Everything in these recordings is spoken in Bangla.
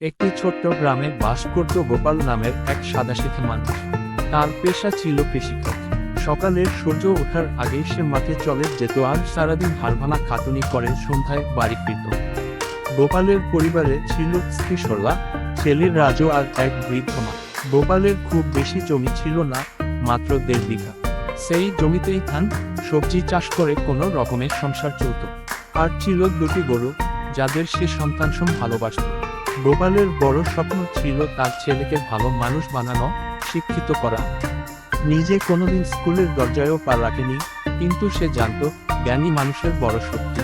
একটি ছোট্ট গ্রামে বাস করত গোপাল নামের এক সাদাশিখে মানুষ। তার পেশা ছিল কৃষিকাজ। সকালের সূর্য ওঠার আগেই সে মাঠে চলে যেত আর সারাদিন হারভানা খাটুনি করে সন্ধ্যায় বাড়ি ফিরত। গোপালের পরিবারে ছিল স্ত্রী সরলা, ছেলে রাজু আর এক বৃদ্ধ মা। গোপালের খুব বেশি জমি ছিল না, মাত্র দেড় বিঘা। সেই জমিতেই ধান, সবজি চাষ করে কোনো রকমের সংসার চলত। আর ছিল দুটি গরু, যাদের সে সন্তানসম ভালোবাসত। গোপালের বড় স্বপ্ন ছিল তার ছেলেকে ভালো মানুষ বানানো, শিক্ষিত করা। নিজে কোনোদিন স্কুলের দরজায়ও পা রাখেনি, কিন্তু সে জানত জ্ঞানী মানুষের বড় শক্তি।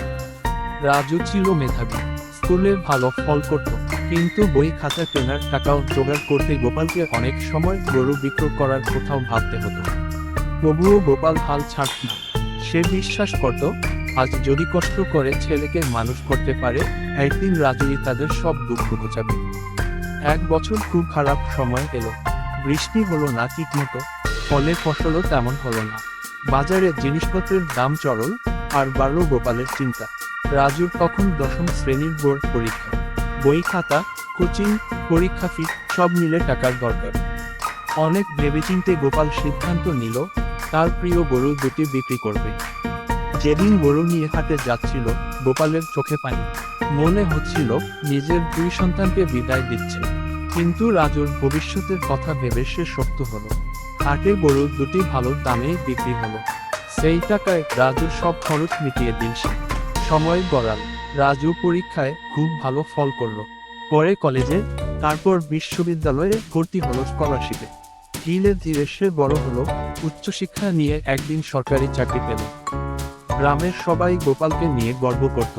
রাজু ছিল মেধাবী, স্কুলে ভালো ফল করত, কিন্তু বই খাতা কেনার টাকাও জোগাড় করতে গোপালকে অনেক সময় গরু বিক্রয় করার কোথাও ভাবতে হতো। তবুও গোপাল হাল ছাড়ত সে বিশ্বাস করত আজ যদি কষ্ট করে ছেলেকে মানুষ করতে পারে, একদিন রাজুই তাদের সব দুঃখ ঘোচাবে। এক বছর খুব খারাপ সময় এলো। বৃষ্টি হলো না ঠিক মতো ফলে ফসলও তেমন হলো না। বাজারে জিনিসপত্রের দাম চরল আর বাড়ল গোপালের চিন্তা। রাজুর তখন দশম শ্রেণির বোর্ড পরীক্ষা। বই খাতা, কোচিং, পরীক্ষা ফি, সব মিলে টাকার দরকার। অনেক ভেবেচিন্তে গোপাল সিদ্ধান্ত নিল, তার প্রিয় গরু দুটি বিক্রি করবে। যেদিন গরু নিয়ে হাটে যাচ্ছিল, গোপালের চোখে পানি। মনে হচ্ছিল নিজের দুই সন্তানকে বিদায় দিচ্ছে। কিন্তু রাজুর ভবিষ্যতের কথা ভেবে সে শক্ত হলো। হাটে গরু দুটি ভালো দামে বিক্রি হলো। সেই টাকায় রাজুর সব খরচ মিটিয়ে দিন সে। সময় গড়াল। রাজু পরীক্ষায় খুব ভালো ফল করল। পরে কলেজে, তারপর বিশ্ববিদ্যালয়ে ভর্তি হলো স্কলারশিপে ধীরে ধীরে সে বড় হলো, উচ্চশিক্ষা নিয়ে একদিন সরকারি চাকরি পেল। গ্রামের সবাই গোপালকে নিয়ে গর্ব করত।